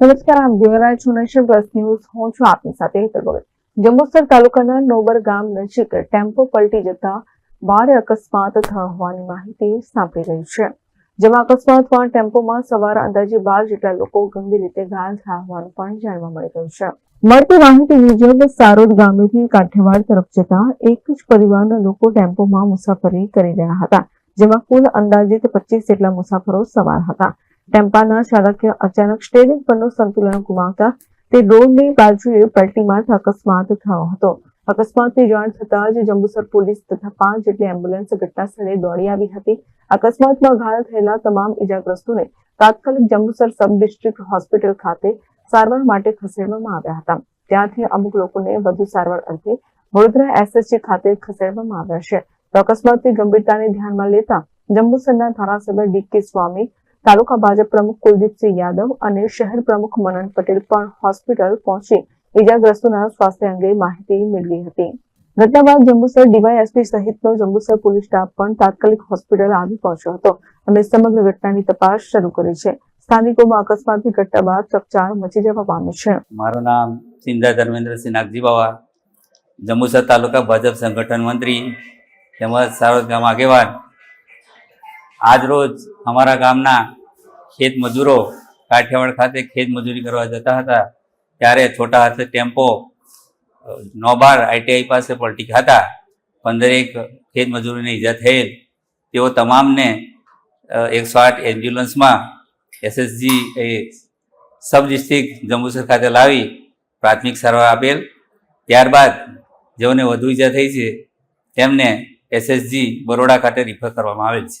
નમસ્કાર, આમ જોઈ છો નેશન ન્યૂઝ. હું છું આપની સાથે હેતલ જંબુસર તાલુકાના નોબર ગામ નજીક ટેમ્પો પલટી જતા ભારે અકસ્માત થયો હોવાની માહિતી સાંપડી રહી છે. જેમાં અકસ્માતમાં ટેમ્પોમાં સવાર અંદાજે બાર જેટલા લોકો ગંભીર રીતે ઘાયલ થયા હોવાનું પણ જાણવા મળી રહ્યું છે. મળતી માહિતી મુજબ સારોદ ગામેથી કાઠિયાવાડ તરફ જતા એક જ પરિવારના લોકો ટેમ્પોમાં મુસાફરી કરી રહ્યા હતા, જેમાં કુલ અંદાજિત પચીસ જેટલા મુસાફરો સવાર હતા. ટેમ્પાના ચાલકે અચાનક સ્ટેરિંગ પરનું સંતુલન ગુમાવતા તે રોડની બાજુએ પલટી અકસ્માત થયો હતો. અકસ્માતની જાણ થતાં જ જંબુસર પોલીસ તથા પાંચ જેટલી એમ્બ્યુલન્સ ઘટના સ્થળે દોડી આવી હતી. અકસ્માતમાં ઘાયલ થયેલા તમામ ઇજાગ્રસ્તોને તાત્કાલિક જંબુસર સબ ડિસ્ટ્રિક્ટ હોસ્પિટલ ખાતે સારવાર માટે ખસેડવામાં આવ્યા હતા. ત્યાંથી અમુક લોકોને વધુ સારવાર અર્થે વડોદરા એસએસજી ખાતે ખસેડવામાં આવ્યા છે. તો અકસ્માતની ગંભીરતાને ધ્યાનમાં લેતા જંબુસરના ધારાસભ્ય ડી કે સ્વામી તાલુકા ભાજપ પ્રમુખ કુલદીપસિંહ યાદવ અને શહેર પ્રમુખ મનન પટેલ પણ હોસ્પિટલ પહોંચી ઇજાગ્રસ્તોના સ્વાસ્થ્ય અંગે માહિતી મેળવી હતી. ઘટના બાદ જંબુસર ડીવાયએસપી સહિતનો જંબુસર પોલીસ સ્ટાફ પણ તાત્કાલિક હોસ્પિટલ આવી પહોંચ્યો હતો. અને સમગ્ર ઘટનાની તપાસ શરૂ કરી છે. સ્થાનિકોમાં અકસ્માતની ઘટના બાદ ચકચાર મચી જવા પામી છે. મારું નામ સિંધા ધર્મેન્દ્રસિંહ નાગજી બાવા જંબુસર તાલુકા ભાજપ સંગઠન મંત્રી તેમજ સારોદ ગામ આગેવાન આજ રોજ અમારા ગામના ખેત મજૂરો કાઠિયાવાડ ખાતે ખેત મજૂરી કરવા જતા હતા. ત્યારે છોટા હાથે ટેમ્પો નોબાર આઈટીઆઈ પાસે પલટી ખાતા પંદરેક ખેત મજૂરોને ઈજા થયેલ. તેઓ તમામને એકસો આઠ એમ્બ્યુલન્સમાં એસએસજી, એ, સબ ડિસ્ટ્રિક્ટ જંબુસર ખાતે લાવી પ્રાથમિક સારવાર આપેલ. ત્યારબાદ જેઓને વધુ ઈજા થઈ છે, તેમને એસએસજી બરોડા ખાતે રિફર કરવામાં આવેલ છે.